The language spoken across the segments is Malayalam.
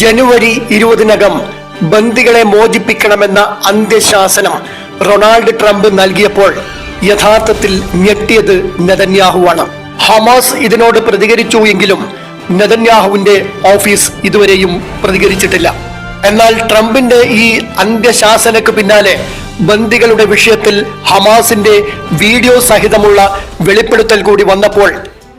ജനുവരി ഇരുപതിനകം ബന്ദികളെ മോചിപ്പിക്കണമെന്ന അന്ത്യശാസനം റൊണാൾഡ് ട്രംപ് നൽകിയപ്പോൾ യഥാർത്ഥത്തിൽ ഞെട്ടിയത് നെതന്യാഹുവാണ്. ഹമാസ് ഇതിനോട് പ്രതികരിച്ചു എങ്കിലും നെതന്യാഹുവിന്റെ ഓഫീസ് ഇതുവരെയും പ്രതികരിച്ചിട്ടില്ല. എന്നാൽ ട്രംപിന്റെ ഈ അന്ത്യശാസനക്ക് പിന്നാലെ ബന്ദികളുടെ വിഷയത്തിൽ ഹമാസിന്റെ വീഡിയോ സഹിതമുള്ള വെളിപ്പെടുത്തൽ കൂടി വന്നപ്പോൾ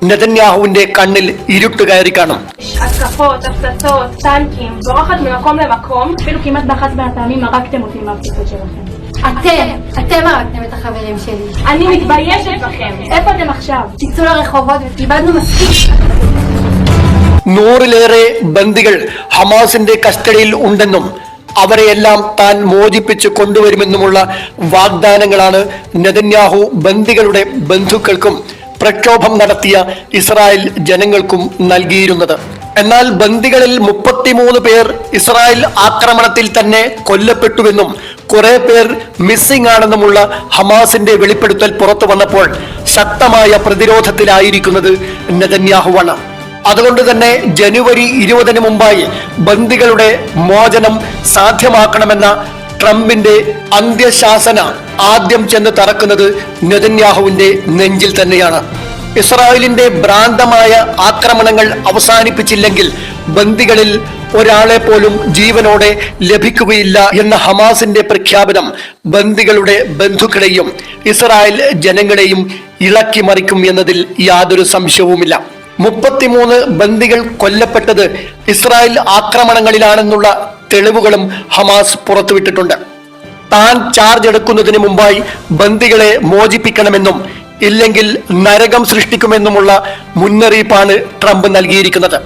നെതന്യാഹുവിന്റെ കണ്ണിൽ ഇരുട്ട് കയറി കാണും התקפות, הפצצות, טנקים, בורחת ממקום למקום, אפילו כמעט באחת מהפעמים הרגתם אותי עם ההפצצות שלכם. אתם, אתם הרגתם את החברים שלי. אני מתביישת בכם. איפה אתם עכשיו? תצאו לרחובות ואיבדנו מספיק. നൂറിലേറെ ബന്ദികൾ ഹമാസിന്റെ കസ്റ്റഡിയിൽ ഉണ്ടെന്നും അവരെയെല്ലാം താൻ മോചിപ്പിച്ച് കൊണ്ടുവരുമെന്നുമുള്ള വാഗ്ദാനങ്ങളാണ് നെതന്യാഹു ബന്ദികളുടെ ബന്ധുക്കൾക്കും പ്രക്ഷോഭം നടത്തിയ ഇസ്രായേൽ ജനങ്ങൾക്കും നൽകിയിരുന്നത്. എന്നാൽ ബന്ദികളിൽ മുപ്പത്തിമൂന്ന് പേർ ഇസ്രായേൽ ആക്രമണത്തിൽ തന്നെ കൊല്ലപ്പെട്ടുവെന്നും കുറെ പേർ മിസ്സിംഗ് ആണെന്നുമുള്ള ഹമാസിന്റെ വെളിപ്പെടുത്തൽ പുറത്തു വന്നപ്പോൾ ശക്തമായ പ്രതിരോധത്തിലായിരിക്കുന്നത് നെതന്യാഹുവാണ്. അതുകൊണ്ട് തന്നെ ജനുവരി ഇരുപതിന് മുമ്പായി ബന്ദികളുടെ മോചനം സാധ്യമാക്കണമെന്ന ട്രംപിന്റെ അന്ത്യശാസന ആദ്യം ചെന്ന് തറക്കുന്നത് നെതന്യാഹുവിന്റെ നെഞ്ചിൽ തന്നെയാണ്. ഇസ്രായേലിന്റെ ഭ്രാന്തമായ ആക്രമണങ്ങൾ അവസാനിപ്പിച്ചില്ലെങ്കിൽ ബന്ദികളിൽ ഒരാളെ പോലും ജീവനോടെ ലഭിക്കുകയില്ല എന്ന ഹമാസിന്റെ പ്രഖ്യാപനം ബന്ദികളുടെ ബന്ധുക്കളെയും ഇസ്രായേൽ ജനങ്ങളെയും ഇളക്കി മറിക്കും എന്നതിൽ യാതൊരു സംശയവുമില്ല. മുപ്പത്തിമൂന്ന് ബന്ദികൾ കൊല്ലപ്പെട്ടത് ഇസ്രായേൽ ആക്രമണങ്ങളിലാണെന്നുള്ള തെളിവുകളും ഹമാസ് പുറത്തുവിട്ടിട്ടുണ്ട്. താൻ ചാർജ് എടുക്കുന്നതിന് മുമ്പായി ബന്ദികളെ മോചിപ്പിക്കണമെന്നും ഇല്ലെങ്കിൽ നരകം സൃഷ്ടിക്കുമെന്നുമുള്ള മുന്നറിയിപ്പാണ് ട്രംപ് നൽകിയിരിക്കുന്നത്.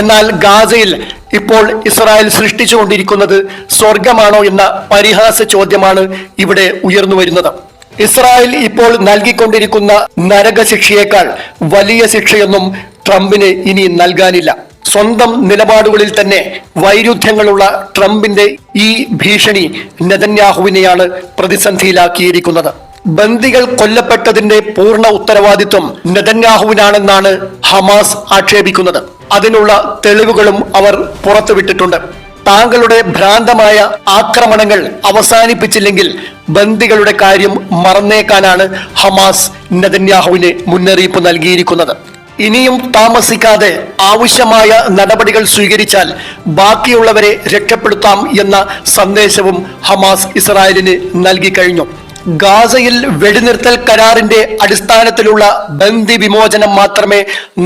എന്നാൽ ഗാസയിൽ ഇപ്പോൾ ഇസ്രായേൽ സൃഷ്ടിച്ചുകൊണ്ടിരിക്കുന്നത് സ്വർഗമാണോ എന്ന പരിഹാസ ചോദ്യമാണ് ഇവിടെ ഉയർന്നു വരുന്നത്. ഇസ്രായേൽ ഇപ്പോൾ നൽകിക്കൊണ്ടിരിക്കുന്ന നരകശിക്ഷയേക്കാൾ വലിയ ശിക്ഷയൊന്നും ട്രംപിന് ഇനി നൽകാനില്ല. സ്വന്തം നിലപാടുകളിൽ തന്നെ വൈരുദ്ധ്യങ്ങളുള്ള ട്രംപിന്റെ ഈ ഭീഷണി നെതന്യാഹുവിനെയാണ് പ്രതിസന്ധിയിലാക്കിയിരിക്കുന്നത്. ബന്ദികൾ കൊല്ലപ്പെട്ടതിന്റെ പൂർണ ഉത്തരവാദിത്വം നെതന്യാഹുവിനാണെന്നാണ് ഹമാസ് ആക്ഷേപിക്കുന്നത്. അതിനുള്ള തെളിവുകളും അവർ പുറത്തുവിട്ടിട്ടുണ്ട്. താങ്കളുടെ ഭ്രാന്തമായ ആക്രമണങ്ങൾ അവസാനിപ്പിച്ചില്ലെങ്കിൽ ബന്ദികളുടെ കാര്യം മറന്നേക്കാനാണ് ഹമാസ് നെതന്യാഹുവിന് മുന്നറിയിപ്പ് നൽകിയിരിക്കുന്നത്. ഇനിയും താമസിക്കാതെ ആവശ്യമായ നടപടികൾ സ്വീകരിച്ചാൽ ബാക്കിയുള്ളവരെ രക്ഷപ്പെടുത്താം എന്ന സന്ദേശവും ഹമാസ് ഇസ്രായേലിന് നൽകി കഴിഞ്ഞു. ഗാസയിൽ വെടിനിർത്തൽ കരാറിന്റെ അടിസ്ഥാനത്തിലുള്ള ബന്ദി വിമോചനം മാത്രമേ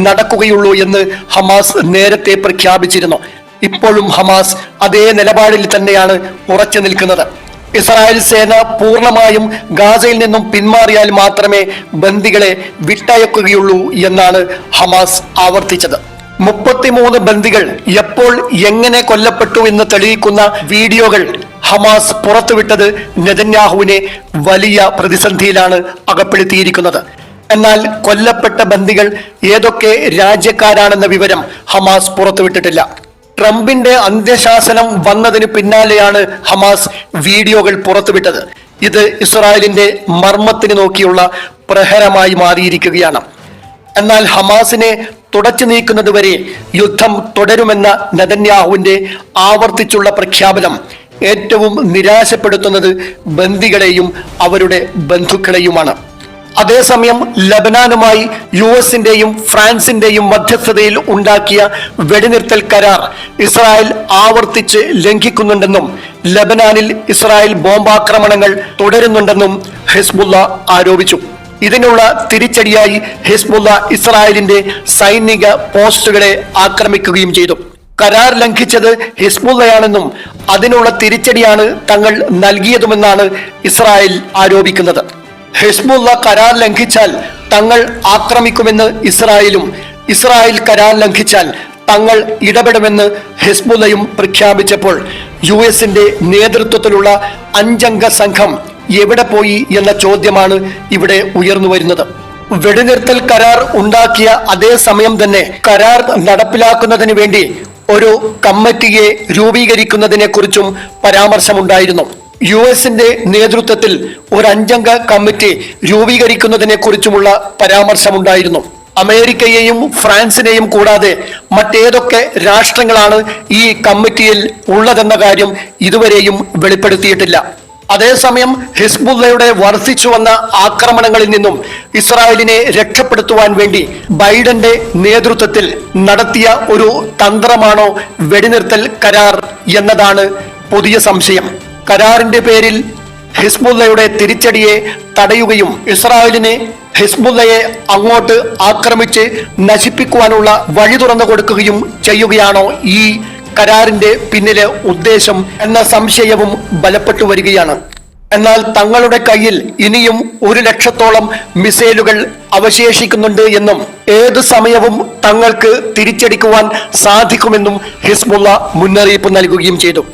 നടക്കുകയുള്ളൂ എന്ന് ഹമാസ് നേരത്തെ പ്രഖ്യാപിച്ചിരുന്നു. ഇപ്പോഴും ഹമാസ് അതേ നിലപാടിൽ തന്നെയാണ് ഉറച്ചു നിൽക്കുന്നത്. ഇസ്രായേൽ സേന പൂർണമായും ഗാസയിൽ നിന്നും പിന്മാറിയാൽ മാത്രമേ ബന്ദികളെ വിട്ടയക്കുകയുള്ളൂ എന്നാണ് ഹമാസ് ആവർത്തിച്ചത്. മുപ്പത്തിമൂന്ന് ബന്ദികൾ എപ്പോൾ എങ്ങനെ കൊല്ലപ്പെട്ടു എന്ന് തെളിയിക്കുന്ന വീഡിയോകൾ ഹമാസ് പുറത്തുവിട്ടത് നെതന്യാഹുവിനെ വലിയ പ്രതിസന്ധിയിലാണ് അകപ്പെടുത്തിയിരിക്കുന്നത്. എന്നാൽ കൊല്ലപ്പെട്ട ബന്ദികൾ ഏതൊക്കെ രാജ്യക്കാരാണെന്ന വിവരം ഹമാസ് പുറത്തുവിട്ടിട്ടില്ല. ട്രംപിന്റെ അന്ത്യശാസനം വന്നതിന് പിന്നാലെയാണ് ഹമാസ് വീഡിയോകൾ പുറത്തുവിട്ടത്. ഇത് ഇസ്രായേലിന്റെ മർമ്മത്തിന് നോക്കിയുള്ള പ്രഹരമായി മാറിയിരിക്കുകയാണ്. എന്നാൽ ഹമാസിനെ തുടച്ചു നീക്കുന്നതുവരെ യുദ്ധം തുടരുമെന്ന നെതന്യാഹുവിന്റെ ആവർത്തിച്ചുള്ള പ്രഖ്യാപനം ഏറ്റവും നിരാശപ്പെടുത്തുന്നത് ബന്ദികളെയും അവരുടെ ബന്ധുക്കളെയുമാണ്. അതേസമയം ലബനാനുമായി യു എസിന്റെയും ഫ്രാൻസിന്റെയും മധ്യസ്ഥതയിൽ ഉണ്ടാക്കിയ വെടിനിർത്തൽ കരാർ ഇസ്രായേൽ ആവർത്തിച്ച് ലംഘിക്കുന്നുണ്ടെന്നും ലബനാനിൽ ഇസ്രായേൽ ബോംബാക്രമണങ്ങൾ തുടരുന്നുണ്ടെന്നും ഹിസ്ബുള്ള ആരോപിച്ചു. ഇതിനുള്ള തിരിച്ചടിയായി ഹിസ്ബുള്ള ഇസ്രായേലിന്റെ സൈനിക പോസ്റ്റുകളെ ആക്രമിക്കുകയും ചെയ്തു. കരാർ ലംഘിച്ചത് ഹിസ്ബുള്ളയാണെന്നും അതിനുള്ള തിരിച്ചടിയാണ് തങ്ങൾ നൽകിയതുമെന്നാണ് ഇസ്രായേൽ ആരോപിക്കുന്നത്. ഹിസ്ബുള്ള കരാർ ലംഘിച്ചാൽ തങ്ങൾ ആക്രമിക്കുമെന്ന് ഇസ്രായേലും ഇസ്രായേൽ കരാർ ലംഘിച്ചാൽ തങ്ങൾ ഇടപെടുമെന്ന് ഹിസ്ബുള്ളയും പ്രഖ്യാപിച്ചപ്പോൾ യു എസിന്റെ നേതൃത്വത്തിലുള്ള അഞ്ചംഗ സംഘം എവിടെ പോയി എന്ന ചോദ്യമാണ് ഇവിടെ ഉയർന്നു വരുന്നത്. വെടിനിർത്തൽ കരാർ ഉണ്ടാക്കിയ അതേ സമയം തന്നെ കരാർ നടപ്പിലാക്കുന്നതിന് വേണ്ടി ഒരു കമ്മിറ്റിയെ രൂപീകരിക്കുന്നതിനെ കുറിച്ചും പരാമർശമുണ്ടായിരുന്നു. യു എസിന്റെ നേതൃത്വത്തിൽ ഒരു അഞ്ചംഗ കമ്മിറ്റി രൂപീകരിക്കുന്നതിനെ കുറിച്ചുമുള്ള പരാമർശമുണ്ടായിരുന്നു. അമേരിക്കയെയും ഫ്രാൻസിനെയും കൂടാതെ മറ്റേതൊക്കെ രാഷ്ട്രങ്ങളാണ് ഈ കമ്മിറ്റിയിൽ ഉള്ളതെന്ന കാര്യം ഇതുവരെയും വെളിപ്പെടുത്തിയിട്ടില്ല. അതേസമയം ഹിസ്ബുള്ളയുടെ വർദ്ധിച്ചു വന്ന ആക്രമണങ്ങളിൽ നിന്നും ഇസ്രായേലിനെ രക്ഷപ്പെടുത്തുവാൻ വേണ്ടി ബൈഡന്റെ നേതൃത്വത്തിൽ നടത്തിയ ഒരു തന്ത്രമാണോ വെടിനിർത്തൽ കരാർ എന്നതാണ് പുതിയ സംശയം. കരാറിന്റെ പേരിൽ ഹിസ്ബുല്ലയുടെ തിരിച്ചടിയെ തടയുകയും ഇസ്രായേലിനെ ഹിസ്ബുല്ലയെ അങ്ങോട്ട് ആക്രമിച്ച് നശിപ്പിക്കുവാനുള്ള വഴി തുറന്നു കൊടുക്കുകയും ചെയ്യുകയാണോ ഈ കരാറിന്റെ പിന്നിലെ ഉദ്ദേശം എന്ന സംശയവും ബലപ്പെട്ടു വരികയാണ്. എന്നാൽ തങ്ങളുടെ കയ്യിൽ ഇനിയും ഒരു ലക്ഷത്തോളം മിസൈലുകൾ അവശേഷിക്കുന്നുണ്ട് എന്നും ഏത് സമയവും തങ്ങൾക്ക് തിരിച്ചടിക്കുവാൻ സാധിക്കുമെന്നും ഹിസ്ബുള്ള മുന്നറിയിപ്പ് നൽകുകയും ചെയ്തു.